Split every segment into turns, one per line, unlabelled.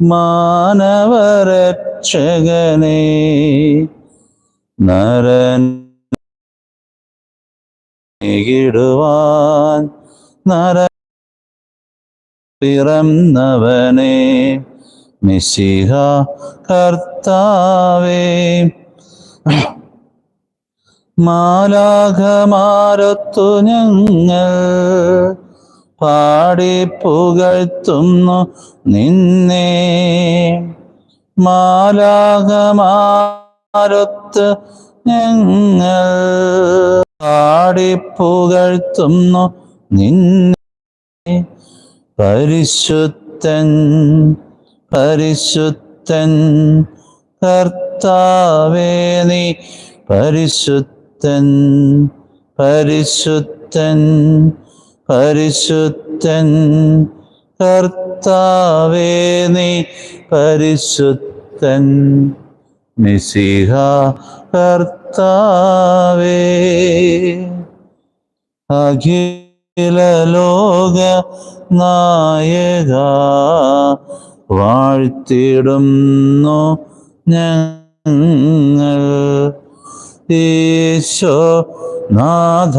മാനവരക്ഷകനെ നരൻ ഇടുവാൻ നര പിറന്നവനെ മിശിഹ കർത്താവേ. മാലാഘമാരത്തു ഞങ്ങൾ പാടി പുകഴ്ത്തുന്നു നിന്നെ. മാലാകമാരൊത്ത് ഞങ്ങൾ പാടി പുകഴ്ത്തുന്നു നിന്നെ. പരിശുദ്ധൻ പരിശുദ്ധൻ കർത്താവേ നീ. പരിശുദ്ധൻ പരിശുദ്ധൻ പരിശുദ്ധൻ കർത്താവേ നീ പരിശുദ്ധൻ നിസിഹ കർത്താവേ. അഖില ലോക നായക വാഴ്ത്തിടുന്നു ഞങ്ങൾ. ഈശോ നാഥ.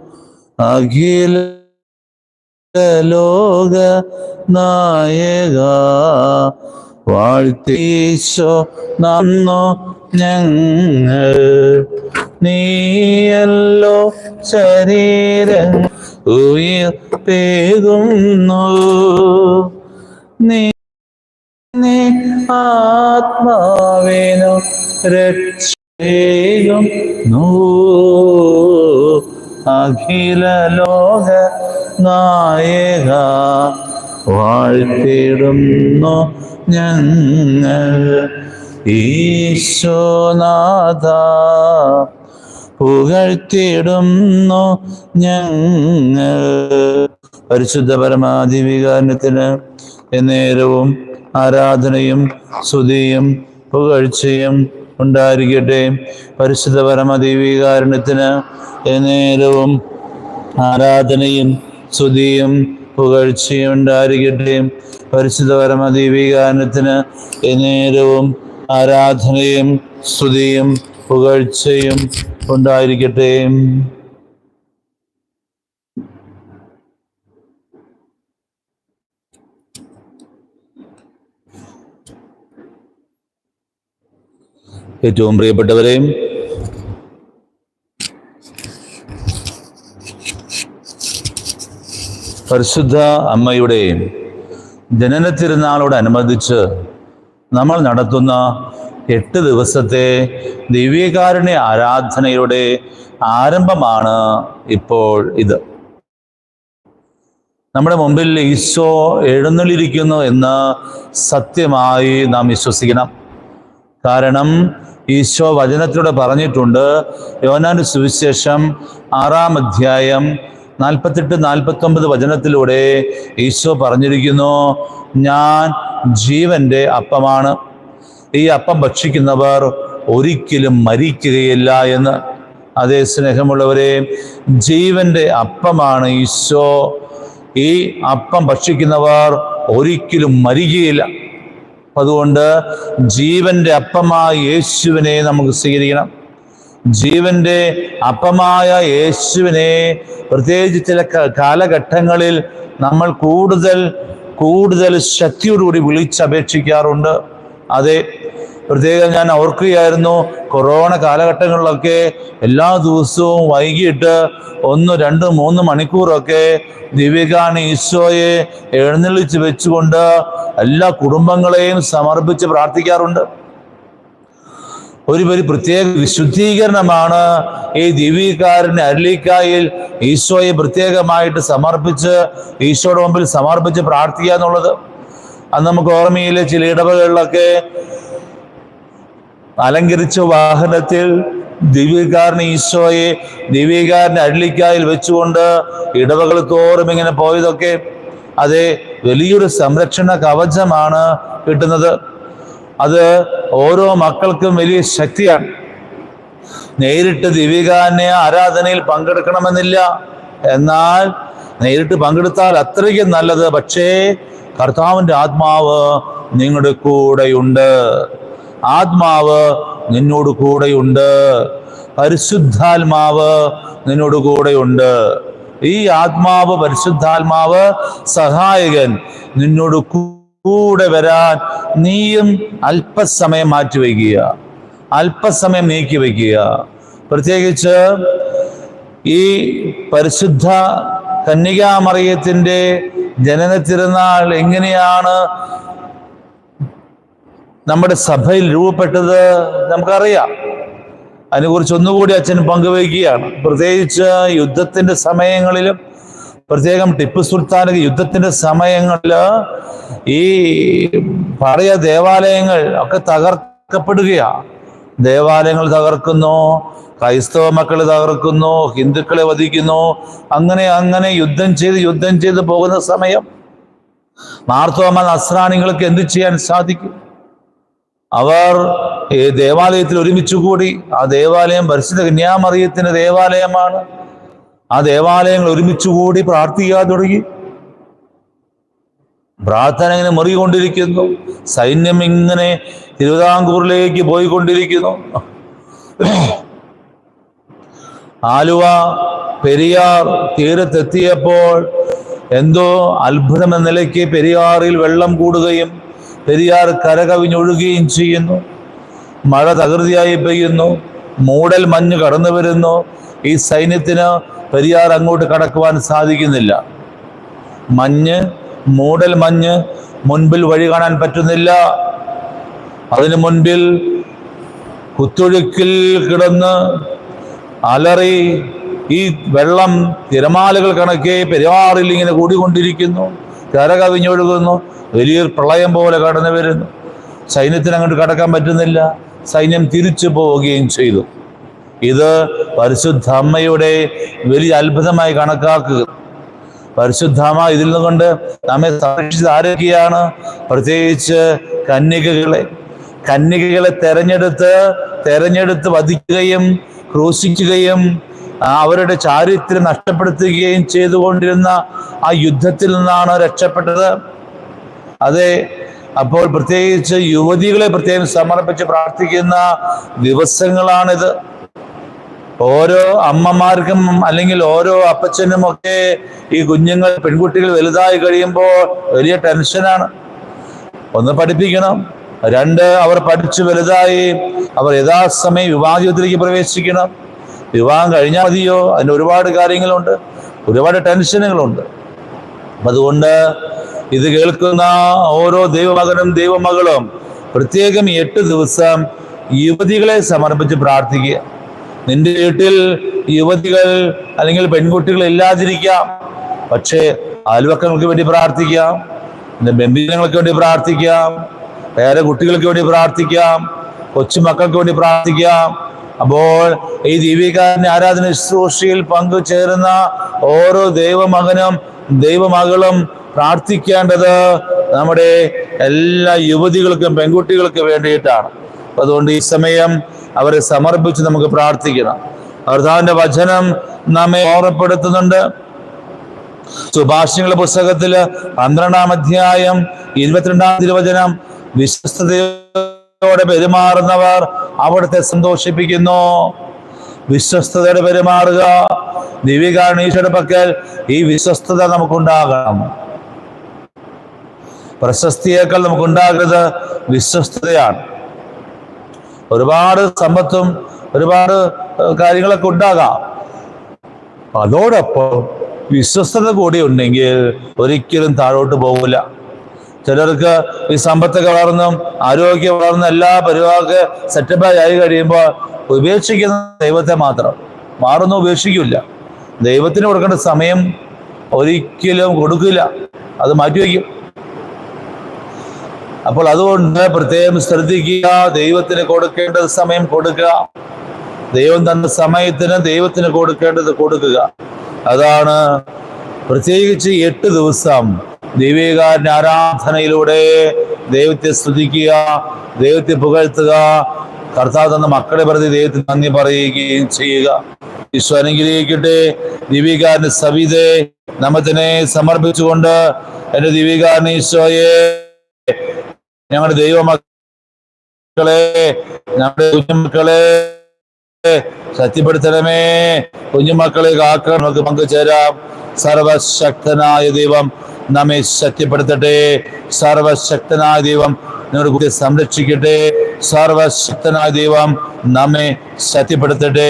അഖില ലോക നായക. വാഴ്ത്തീശോ നന്നു ഞങ്ങൾ. നീയല്ലോ ശരീരം ഉയർപ്പേകുന്നു നീ നീ ആത്മാവിനു രക്ഷേകുന്നു അഖില ലോക നായക വാഴ്ത്തിടുന്നു ഞങ്ങൾ. ഈശോനാഥ പുകഴ്ത്തിടുന്നു ഞങ്ങൾ. പരിശുദ്ധ പരമാധിവികാരത്തിന് എന്നേരവും ആരാധനയും സ്തുതിയും പുകഴ്ചയും ഉണ്ടായിരിക്കട്ടെ. പരിശുദ്ധ പരമദിവികാരണത്തിന് എന്നേരവും ആരാധനയും സ്തുതിയും പുകഴ്ചയും ഉണ്ടായിരിക്കട്ടെ. പരിശുദ്ധ പരമദിവികാരണത്തിന് എന്നേരവും ആരാധനയും സ്തുതിയും പുകഴ്ചയും ഉണ്ടായിരിക്കട്ടെ. ഏറ്റവും പ്രിയപ്പെട്ടവരെയും പരിശുദ്ധ അമ്മയുടെ ജനന തിരുനാളോടനുബന്ധിച്ച് നമ്മൾ നടത്തുന്ന എട്ട് ദിവസത്തെ ദിവ്യകാരുണ്യ ആരാധനയുടെ ആരംഭമാണ് ഇപ്പോൾ ഇത്. നമ്മുടെ മുമ്പിൽ ഈശോ എഴുന്നള്ളിരിക്കുന്നു എന്ന് സത്യമായി നാം വിശ്വസിക്കണം. കാരണം ഈശോ വചനത്തിലൂടെ പറഞ്ഞിട്ടുണ്ട്. യോനാനു സുവിശേഷം ആറാം അധ്യായം നാൽപ്പത്തെട്ട് നാൽപ്പത്തൊമ്പത് വചനത്തിലൂടെ ഈശോ പറഞ്ഞിരിക്കുന്നു ഞാൻ ജീവന്റെ അപ്പമാണ്. ഈ അപ്പം ഭക്ഷിക്കുന്നവർ ഒരിക്കലും മരിക്കുകയില്ല എന്ന്. അതേ സ്നേഹമുള്ളവരെ ജീവന്റെ അപ്പമാണ് ഈശോ. ഈ അപ്പം ഭക്ഷിക്കുന്നവർ ഒരിക്കലും മരിക്കുകയില്ല. അതുകൊണ്ട് ജീവന്റെ അപ്പമായ യേശുവിനെ നമുക്ക് സ്വീകരിക്കണം. ജീവന്റെ അപ്പമായ യേശുവിനെ പ്രത്യേകിച്ച് ചില കാലഘട്ടങ്ങളിൽ നമ്മൾ കൂടുതൽ കൂടുതൽ ശക്തിയോടുകൂടി വിളിച്ചപേക്ഷിക്കാറുണ്ട്. അതെ പ്രത്യേകം ഞാൻ ഓർക്കുകയായിരുന്നു കൊറോണ കാലഘട്ടങ്ങളിലൊക്കെ എല്ലാ ദിവസവും വൈകിട്ട് ഒന്ന് രണ്ട് മൂന്ന് മണിക്കൂറൊക്കെ ദിവ്യകാണ് ഈശോയെ എഴുന്നള്ളിച്ച് വെച്ചുകൊണ്ട് എല്ലാ കുടുംബങ്ങളെയും സമർപ്പിച്ച് പ്രാർത്ഥിക്കാറുണ്ട്. ഒരു ഒരു പ്രത്യേക വിശുദ്ധീകരണമാണ് ഈ ദിവ്യകാരന്റെ അരളിക്കായിൽ ഈശോയെ പ്രത്യേകമായിട്ട് സമർപ്പിച്ച് ഈശോയുടെ മുമ്പിൽ സമർപ്പിച്ച് പ്രാർത്ഥിക്കുക എന്നുള്ളത്. അന്ന് നമുക്ക് ഓർമ്മയിലെ ചില ഇടവകളിലൊക്കെ അലങ്കരിച്ച വാഹനത്തിൽ ദിവ്യകാരൻ ഈശോയെ ദിവ്യകാരന്റെ അരളിക്കായിൽ വെച്ചുകൊണ്ട് ഇടവകൾ തോറും ഇങ്ങനെ പോയതൊക്കെ. അതെ വലിയൊരു സംരക്ഷണ കവചമാണ് കിട്ടുന്നത്. അത് ഓരോ മക്കൾക്കും വലിയ ശക്തിയാണ്. നേരിട്ട് ദിവ്യകാരനെ ആരാധനയിൽ പങ്കെടുക്കണമെന്നില്ല. എന്നാൽ നേരിട്ട് പങ്കെടുത്താൽ അത്രയ്ക്കും നല്ലത്. പക്ഷേ കർത്താവിന്റെ ആത്മാവ് നിങ്ങളുടെ കൂടെയുണ്ട്. ആത്മാവ് നിന്നോട് കൂടെയുണ്ട്. പരിശുദ്ധാത്മാവ് നിന്നോട് കൂടെയുണ്ട്. ഈ ആത്മാവ് പരിശുദ്ധാത്മാവ് സഹായകൻ നിന്നോട് കൂടെ വരാൻ നീയും അല്പസമയം മാറ്റിവെക്കുക അല്പസമയം നീക്കി വയ്ക്കുക. പ്രത്യേകിച്ച് ഈ പരിശുദ്ധ കന്യകാമറിയത്തിന്റെ ജനന തിരുനാൾ എങ്ങനെയാണ് നമ്മുടെ സഭയിൽ രൂപപ്പെട്ടത് നമുക്കറിയാം. അതിനെക്കുറിച്ച് ഒന്നുകൂടി അച്ഛൻ പങ്കുവയ്ക്കുകയാണ്. പ്രത്യേകിച്ച് യുദ്ധത്തിന്റെ സമയങ്ങളിലും പ്രത്യേകം ടിപ്പു സുൽത്താൻ യുദ്ധത്തിന്റെ സമയങ്ങളിൽ ഈ പഴയ ദേവാലയങ്ങൾ ഒക്കെ തകർക്കപ്പെടുകയാണ് ദേവാലയങ്ങൾ തകർക്കുന്നു ക്രൈസ്തവ മക്കളെ തകർക്കുന്നു ഹിന്ദുക്കളെ വധിക്കുന്നു. അങ്ങനെ അങ്ങനെ യുദ്ധം ചെയ്ത് യുദ്ധം ചെയ്ത് പോകുന്ന സമയം. മാർത്തോമ നസ്രാണികൾക്ക് എന്ത് ചെയ്യാൻ സാധിക്കും? അവർ ഈ ദേവാലയത്തിൽ ഒരുമിച്ച് കൂടി ആ ദേവാലയം പരിശുദ്ധ കന്യാമറിയത്തിന്റെ ദേവാലയമാണ്. ആ ദേവാലയങ്ങൾ ഒരുമിച്ച് കൂടി പ്രാർത്ഥിക്കാൻ തുടങ്ങി. പ്രാർത്ഥന ഇങ്ങനെ മുറികൊണ്ടിരിക്കുന്നു. സൈന്യം ഇങ്ങനെ തിരുവിതാംകൂറിലേക്ക് പോയിക്കൊണ്ടിരിക്കുന്നു. ആലുവ പെരിയാർ തീരത്തെത്തിയപ്പോൾ എന്തോ അത്ഭുതം എന്ന നിലയ്ക്ക് പെരിയാറിൽ വെള്ളം കൂടുകയും പെരിയാർ കരകവിഞ്ഞൊഴുകുകയും ചെയ്യുന്നു. മഴ തകൃതിയായി പെയ്യുന്നു. മൂടൽ മഞ്ഞ് കടന്നു വരുന്നു. ഈ സൈന്യത്തിന് പെരിയാർ അങ്ങോട്ട് കടക്കുവാൻ സാധിക്കുന്നില്ല. മഞ്ഞ് മൂടൽ മഞ്ഞ് മുൻപിൽ വഴി കാണാൻ പറ്റുന്നില്ല. അതിനു മുൻപിൽ കുത്തൊഴുക്കിൽ കിടന്ന് അലറി ഈ വെള്ളം തിരമാലകൾ കണക്കെ പെരുമാറിൽ ഇങ്ങനെ കൂടിക്കൊണ്ടിരിക്കുന്നു. കര കവിഞ്ഞൊഴുകുന്നു വലിയൊരു പ്രളയം പോലെ കടന്നു വരുന്നു. സൈന്യത്തിന് അങ്ങോട്ട് കടക്കാൻ പറ്റുന്നില്ല. സൈന്യം തിരിച്ചു പോവുകയും ചെയ്തു. ഇത് പരിശുദ്ധ അമ്മയുടെ വലിയ അത്ഭുതമായി കണക്കാക്കുക. പരിശുദ്ധമ ഇതിൽ നിന്നുകൊണ്ട് നമ്മെ സംരക്ഷിച്ച് ആരൊക്കെയാണ്? പ്രത്യേകിച്ച് കന്യകകളെ. കന്യകകളെ തെരഞ്ഞെടുത്ത് തെരഞ്ഞെടുത്ത് വധിക്കുകയും ക്രൂശിക്കുകയും അവരുടെ ചാരിത്രം നഷ്ടപ്പെടുത്തുകയും ചെയ്തുകൊണ്ടിരുന്ന ആ യുദ്ധത്തിൽ നിന്നാണ് രക്ഷപ്പെട്ടത്. അതെ അപ്പോൾ പ്രത്യേകിച്ച് യുവതികളെ പ്രത്യേകം സമർപ്പിച്ച് പ്രാർത്ഥിക്കുന്ന ദിവസങ്ങളാണിത്. ഓരോ അമ്മമാർക്കും അല്ലെങ്കിൽ ഓരോ അപ്പച്ചനും ഒക്കെ ഈ കുഞ്ഞുങ്ങൾ പെൺകുട്ടികൾ വലുതായി കഴിയുമ്പോൾ വലിയ ടെൻഷനാണ്. ഒന്ന് പഠിപ്പിക്കണം രണ്ട് അവർ പഠിച്ചു വലുതായി അവർ യഥാസമയം വിവാഹത്തിലേക്ക് പ്രവേശിക്കണം. വിവാഹം കഴിഞ്ഞാൽ മതിയോ? അതിന് ഒരുപാട് കാര്യങ്ങളുണ്ട്. ഒരുപാട് ടെൻഷനുകളുണ്ട്. അതുകൊണ്ട് ഇത് കേൾക്കുന്ന ഓരോ ദൈവമകനും ദൈവമകളും പ്രത്യേകം എട്ട് ദിവസം യുവതികളെ സമർപ്പിച്ച് പ്രാർത്ഥിക്കുക. നിന്റെ വീട്ടിൽ യുവതികൾ അല്ലെങ്കിൽ പെൺകുട്ടികൾ ഇല്ലാതിരിക്കാം. പക്ഷേ അയൽവക്കങ്ങൾക്ക് വേണ്ടി പ്രാർത്ഥിക്കാം. നിന്റെ ബന്ധുജനങ്ങൾക്ക് വേണ്ടി പ്രാർത്ഥിക്കാം. വേറെ കുട്ടികൾക്ക് വേണ്ടി പ്രാർത്ഥിക്കാം. കൊച്ചുമക്കൾക്ക് വേണ്ടി പ്രാർത്ഥിക്കാം. അപ്പോൾ ഈ ദീപികാരന്റെ ആരാധന ശുശ്രൂഷയിൽ പങ്കുചേരുന്ന ഓരോ ദൈവമകനും ദൈവമകളും പ്രാർത്ഥിക്കേണ്ടത് നമ്മുടെ എല്ലാ യുവതികൾക്കും പെൺകുട്ടികൾക്കും വേണ്ടിയിട്ടാണ്. അതുകൊണ്ട് ഈ സമയം അവരെ സമർപ്പിച്ച് നമുക്ക് പ്രാർത്ഥിക്കണം. കർത്താവിന്റെ വചനം നമ്മെ ഓർമ്മപ്പെടുത്തുന്നുണ്ട്. സുഭാഷിങ്ങളുടെ പുസ്തകത്തിൽ പന്ത്രണ്ടാം അധ്യായം ഇരുപത്തിരണ്ടാം തിരുവചനം വിശ്വസ്തയോടെ പെരുമാറുന്നവർ അവിടുത്തെ സന്തോഷിപ്പിക്കുന്നു. വിശ്വസ്തയോടെ പെരുമാറുക. ദിവ്യകാരണീശ്വരുടെ പക്കൽ ഈ വിശ്വസ്തത നമുക്കുണ്ടാകണം. പ്രശസ്തിയേക്കാൾ നമുക്കുണ്ടാകുന്നത് വിശ്വസ്തതയാണ്. ഒരുപാട് സമ്പത്തും ഒരുപാട് കാര്യങ്ങളൊക്കെ ഉണ്ടാകാം. അതോടൊപ്പം വിശ്വസ്തത കൂടി ഉണ്ടെങ്കിൽ ഒരിക്കലും താഴോട്ട് പോകില്ല ചിലർക്ക് ഈ സമ്പത്തൊക്കെ വളർന്നും ആരോഗ്യം വളർന്നും എല്ലാ പരിവാർക്ക് സെറ്റപ്പായി ആയി കഴിയുമ്പോൾ ഉപേക്ഷിക്കുന്ന ദൈവത്തെ മാത്രം. മാറുന്ന ഉപേക്ഷിക്കില്ല. ദൈവത്തിന് കൊടുക്കേണ്ട സമയം ഒരിക്കലും കൊടുക്കില്ല. അത് മാറ്റിവെക്കും അപ്പോൾ അതുകൊണ്ട് പ്രത്യേകം ശ്രദ്ധിക്കുക. ദൈവത്തിന് കൊടുക്കേണ്ട സമയം കൊടുക്കുക. ദൈവം തന്ന സമയത്തിന് ദൈവത്തിന് കൊടുക്കേണ്ടത് കൊടുക്കുക. അതാണ് പ്രത്യേകിച്ച് എട്ട് ദിവസം ദൈവികാരന്റെ ആരാധനയിലൂടെ ദൈവത്തെ സ്തുതിക്കുക ദൈവത്തെ പുകഴ്ത്തുക കർത്താവ് തന്ന മക്കളെ പ്രതി ദൈവത്തിന് നന്ദി പറയുകയും ചെയ്യുക. ഈശോ അനുഗ്രഹിക്കട്ടെ. ദീപികാരന്റെ സവിതെ നമ്മത്തിനെ സമർപ്പിച്ചുകൊണ്ട് എന്റെ ദീപികാരൻ ഈശോയെ ഞങ്ങളുടെ ദൈവമക്കളെ ഞങ്ങളുടെ കുഞ്ഞുമക്കളെ ശക്തിപ്പെടുത്തണമേ. കുഞ്ഞുമക്കളെ കാക്കാൻ നമുക്ക് പങ്കുചേരാം. സർവശക്തനായ ദൈവം നമ്മെ സത്യപ്പെടുത്തട്ടെ സർവശക്തനായ ദൈവം കുട്ടിയെ സംരക്ഷിക്കട്ടെ. സർവശക്തനായ ദൈവം നമ്മെ സത്യപ്പെടുത്തട്ടെ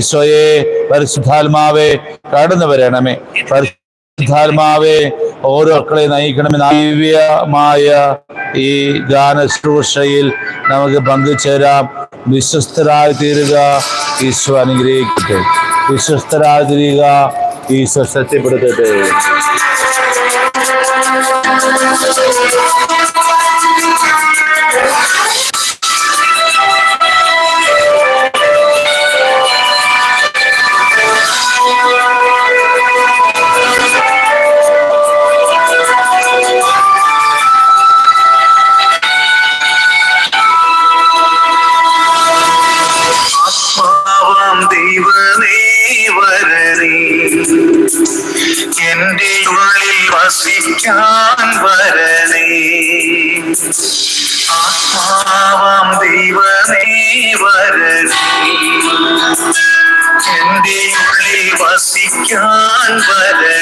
ഈശോയെ പരിശുദ്ധാത്മാവെ കടന്നു വരണമേ. പരിശുദ്ധാത്മാവെ ഓരോ മക്കളെ നയിക്കണമെന്ന് ദിവ്യമായ ഈ ഗാന ശുശ്രൂഷയിൽ നമുക്ക് പങ്കുചേരാം. വിശ്വസ്തരായി തീരുക ഈശോ അനുഗ്രഹിക്കട്ടെ. വിശ്വസ്തരായി തീരുക ഈശോ സത്യപ്പെടുത്തട്ടെ
ആത്മാവാം one but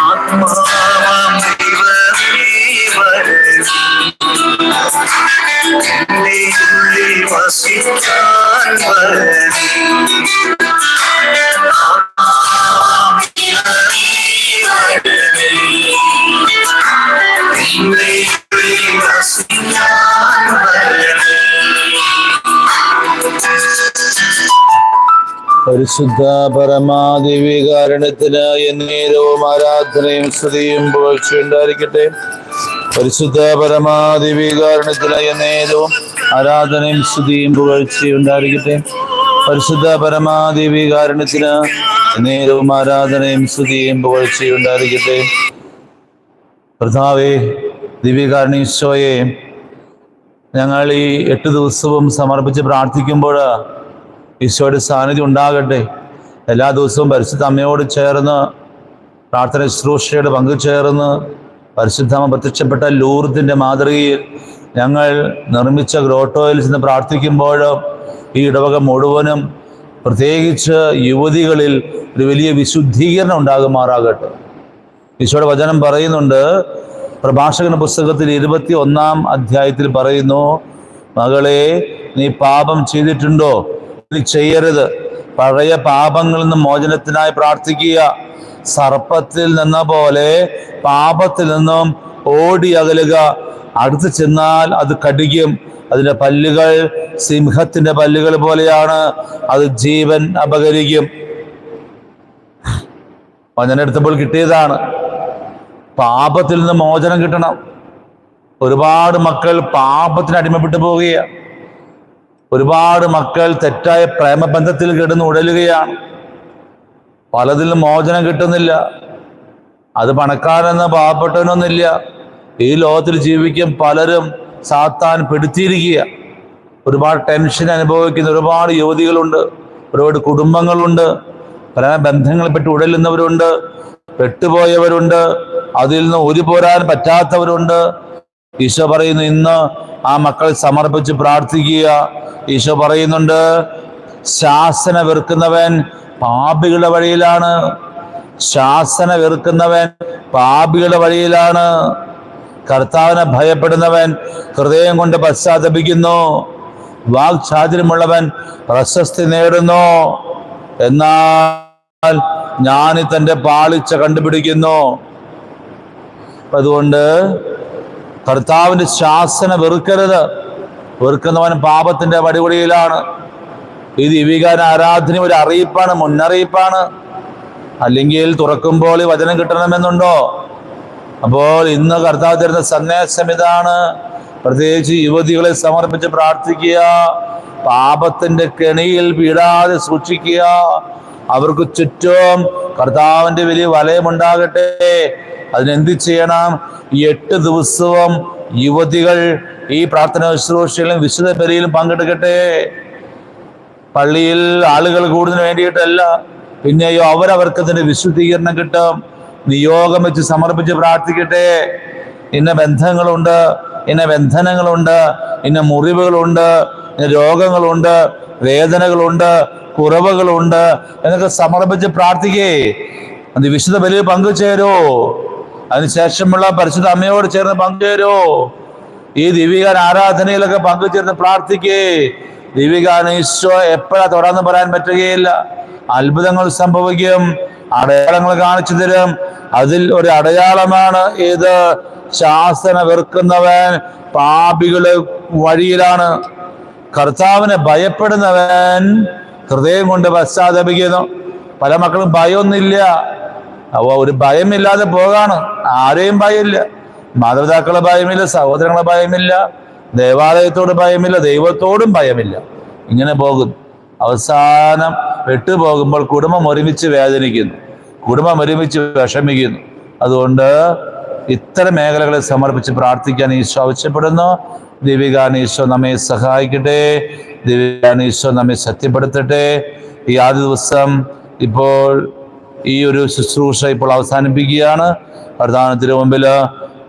ஆத்மாவா
പരിശുദ്ധ പരമാദേവികാരണത്തിന് എന്നേരവും ആരാധനയും സ്തുതിയും പുകഴ്ചയുണ്ടായിരിക്കട്ടെ പരിശുദ്ധ പരമാദേവികാരണത്തിന് എന്നേരവും ആരാധനയും സ്തുതിയും പുകഴ്ചയുണ്ടായിരിക്കട്ടെ പരിശുദ്ധ പരമാദേവികാരണത്തിന് എന്നേരവും ആരാധനയും സ്തുതിയും പുകഴ്ചയുണ്ടായിരിക്കട്ടെ കർത്താവേ ദിവ്യകാരണീശോയെ ഞങ്ങൾ ഈ എട്ട് ദിവസവും സമർപ്പിച്ച് പ്രാർത്ഥിക്കുമ്പോൾ ഈശോയുടെ സാന്നിധ്യം ഉണ്ടാകട്ടെ. എല്ലാ ദിവസവും പരിശുദ്ധ അമ്മയോട് ചേർന്ന് പ്രാർത്ഥന ശുശ്രൂഷയുടെ പങ്കുചേർന്ന് പരിശുദ്ധമ പ്രത്യക്ഷപ്പെട്ട ലൂർദിന്റെ മാതൃകയിൽ ഞങ്ങൾ നിർമ്മിച്ച ഗ്രോട്ടോയിൽ ചെന്ന് പ്രാർത്ഥിക്കുമ്പോൾ ഈ ഇടവക മുഴുവനും പ്രത്യേകിച്ച് യുവതികളിൽ ഒരു വലിയ വിശുദ്ധീകരണം ഉണ്ടാകുമാറാകട്ടെ. ഈശോയുടെ വചനം പറയുന്നുണ്ട് പ്രഭാഷകന പുസ്തകത്തിൽ ഇരുപത്തി ഒന്നാം അധ്യായത്തിൽ പറയുന്നു മകളെ നീ പാപം ചെയ്തിട്ടുണ്ടോ? ചെയ്യരുത്. പഴയ പാപങ്ങളിൽ നിന്ന് മോചനത്തിനായി പ്രാർത്ഥിക്കുക. സർപ്പത്തിൽ നിന്ന പോലെ പാപത്തിൽ നിന്നും ഓടി അകലുക. അടുത്ത് ചെന്നാൽ അത് കടിക്കും. അതിന്റെ പല്ലുകൾ സിംഹത്തിന്റെ പല്ലുകൾ പോലെയാണ്. അത് ജീവൻ അപകരിക്കും. വചനം എടുത്തപ്പോൾ കിട്ടിയതാണ്. പാപത്തിൽ നിന്ന് മോചനം കിട്ടണം. ഒരുപാട് മക്കൾ പാപത്തിന് അടിമപ്പെട്ടു പോവുകയാണ്. ഒരുപാട് മക്കൾ തെറ്റായ പ്രേമബന്ധത്തിൽ കിടന്ന് ഉടലുകയാണ്. പലതിലും മോചനം കിട്ടുന്നില്ല. അത് പണക്കാരെന്ന പാവപ്പെട്ടവനൊന്നുമില്ല. ഈ ലോകത്തിൽ ജീവിക്കാൻ പലരും സാത്താൻ പെടുത്തിയിരിക്കുക ഒരുപാട് ടെൻഷൻ അനുഭവിക്കുന്ന ഒരുപാട് യുവതികളുണ്ട്. ഒരുപാട് കുടുംബങ്ങളുണ്ട്. പല ബന്ധങ്ങളിൽപ്പെട്ട് ഉടലുന്നവരുണ്ട്. പെട്ടുപോയവരുണ്ട്. അതിൽ നിന്ന് ഒരു പോരാൻ പറ്റാത്തവരുണ്ട്. ഈശോ പറയുന്നു ഇന്ന് ആ മക്കൾ സമർപ്പിച്ച് പ്രാർത്ഥിക്കുക. ഈശോ പറയുന്നുണ്ട് ശാസന വെറുക്കുന്നവൻ പാപികളുടെ വഴിയിലാണ്. ശാസന വെറുക്കുന്നവൻ പാപികളുടെ വഴിയിലാണ്. കർത്താവിനെ ഭയപ്പെടുന്നവൻ ഹൃദയം കൊണ്ട് പശ്ചാത്തപിക്കുന്നു. വാക്ചാതുര്യമുള്ളവൻ പ്രശസ്തി നേടുന്നു. എന്നാൽ ഞാൻ തന്റെ പാളിച്ച കണ്ടുപിടിക്കുന്നു. അതുകൊണ്ട് കർത്താവിന്റെ ശാസന വെറുക്കരുത്. വെറുക്കുന്നവൻ പാപത്തിന്റെ പടിപടിയിലാണ് ഈ ദീപികാന ആരാധന ഒരു അറിയിപ്പാണ് മുന്നറിയിപ്പാണ്. അല്ലെങ്കിൽ തുറക്കുമ്പോൾ ഈ വചനം കിട്ടണമെന്നുണ്ടോ? അപ്പോൾ ഇന്ന് കർത്താവ് തരുന്ന സന്ദേശം ഇതാണ്. പ്രത്യേകിച്ച് യുവതികളെ സമർപ്പിച്ച് പ്രാർത്ഥിക്കുക. പാപത്തിന്റെ കെണിയിൽ വീടാതെ സൂക്ഷിക്കുക. അവർക്ക് ചുറ്റും കർത്താവിന്റെ വലിയ വലയമുണ്ടാകട്ടെ അതിനെന്ത് ചെയ്യണം? എട്ട് ദിവസവും യുവതികൾ ഈ പ്രാർത്ഥന ശുശ്രൂഷയിലും വിശുദ്ധ ബലിയിലും പങ്കെടുക്കട്ടെ. പള്ളിയിൽ ആളുകൾ കൂടുന്നതിന് വേണ്ടിയിട്ടല്ല. പിന്നെയോ അവരവർക്ക് അതിന്റെ വിശുദ്ധീകരണം കിട്ടും. നിയോഗം വെച്ച് സമർപ്പിച്ച് പ്രാർത്ഥിക്കട്ടെ. ഇന്ന ബന്ധങ്ങളുണ്ട് ഇന്ന ബന്ധനങ്ങളുണ്ട് ഇന്ന മുറിവുകളുണ്ട് ഇന്ന രോഗങ്ങളുണ്ട് വേദനകളുണ്ട് കുറവുകളുണ്ട് എന്നൊക്കെ സമർപ്പിച്ച് പ്രാർത്ഥിക്കേ. അത് വിശുദ്ധ ബലിയിൽ പങ്കുചേരോ. അതിനുശേഷമുള്ള പരിശുദ്ധ അമ്മയോട് ചേർന്ന് പങ്കുചേരോ. ഈ ദിവികാൻ ആരാധനയിലൊക്കെ പങ്കുചേർന്ന് പ്രാർത്ഥിക്കേ. ദിവികാൻ ഈശോ എപ്പോഴാ തൊടാന്ന് പറയാൻ പറ്റുകയില്ല. അത്ഭുതങ്ങൾ സംഭവിക്കും. അടയാളങ്ങൾ കാണിച്ചു തരും. അതിൽ ഒരു അടയാളമാണ് ഇത്. ശാസന വെറുക്കുന്നവൻ പാപികൾ വഴിയിലാണ്. കർത്താവിനെ ഭയപ്പെടുന്നവൻ ഹൃദയം കൊണ്ട് പശ്ചാത്തപിക്കുന്നു. പല മക്കളും ഭയമൊന്നുമില്ല. അവ ഒരു ഭയമില്ലാതെ പോകാണ്. ആരെയും ഭയമില്ല. മാതാപിതാക്കളെ ഭയമില്ല സഹോദരങ്ങളെ ഭയമില്ല ദേവാലയത്തോട് ഭയമില്ല ദൈവത്തോടും ഭയമില്ല. ഇങ്ങനെ പോകും അവസാനം വിട്ടുപോകുമ്പോൾ കുടുംബം ഒരുമിച്ച് വേദനിക്കുന്നു. കുടുംബം ഒരുമിച്ച് വിഷമിക്കുന്നു. അതുകൊണ്ട് ഇത്തരം മേഖലകളെ സമർപ്പിച്ച് പ്രാർത്ഥിക്കാൻ ഈശോ ആവശ്യപ്പെടുന്നു. ദീപികാൻ ഈശോ നമ്മെ സഹായിക്കട്ടെ. ദീപികാൻ ഈശോ നമ്മെ സത്യപ്പെടുത്തട്ടെ ഈ ആദ്യ ദിവസം ഇപ്പോൾ ഈ ഒരു ശുശ്രൂഷ ഇപ്പോൾ അവസാനിപ്പിക്കുകയാണ്. പ്രധാനത്തിന് മുമ്പിൽ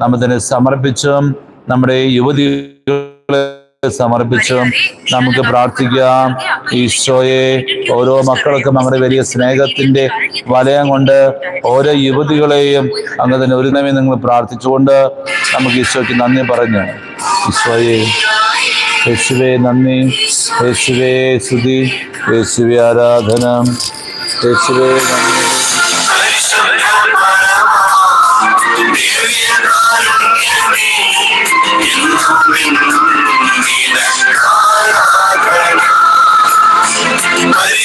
നമ്മതിനെ സമർപ്പിച്ചും നമ്മുടെ യുവതികളെ സമർപ്പിച്ചും നമുക്ക് പ്രാർത്ഥിക്കാം. ഈശോയെ ഓരോ മക്കൾക്കും അങ്ങനെ വലിയ സ്നേഹത്തിന്റെ വലയം കൊണ്ട് ഓരോ യുവതികളെയും അങ്ങ് തന്നെ ഒരു നവി നിങ്ങൾ പ്രാർത്ഥിച്ചുകൊണ്ട് നമുക്ക് ഈശോയ്ക്ക് നന്ദി പറഞ്ഞു. ഈശോയെ യേശുവേ നന്ദി. യേശുവേ സ്തുതി. യേശുവേ ആരാധന. യേശുവേ നന്ദി.
ഈ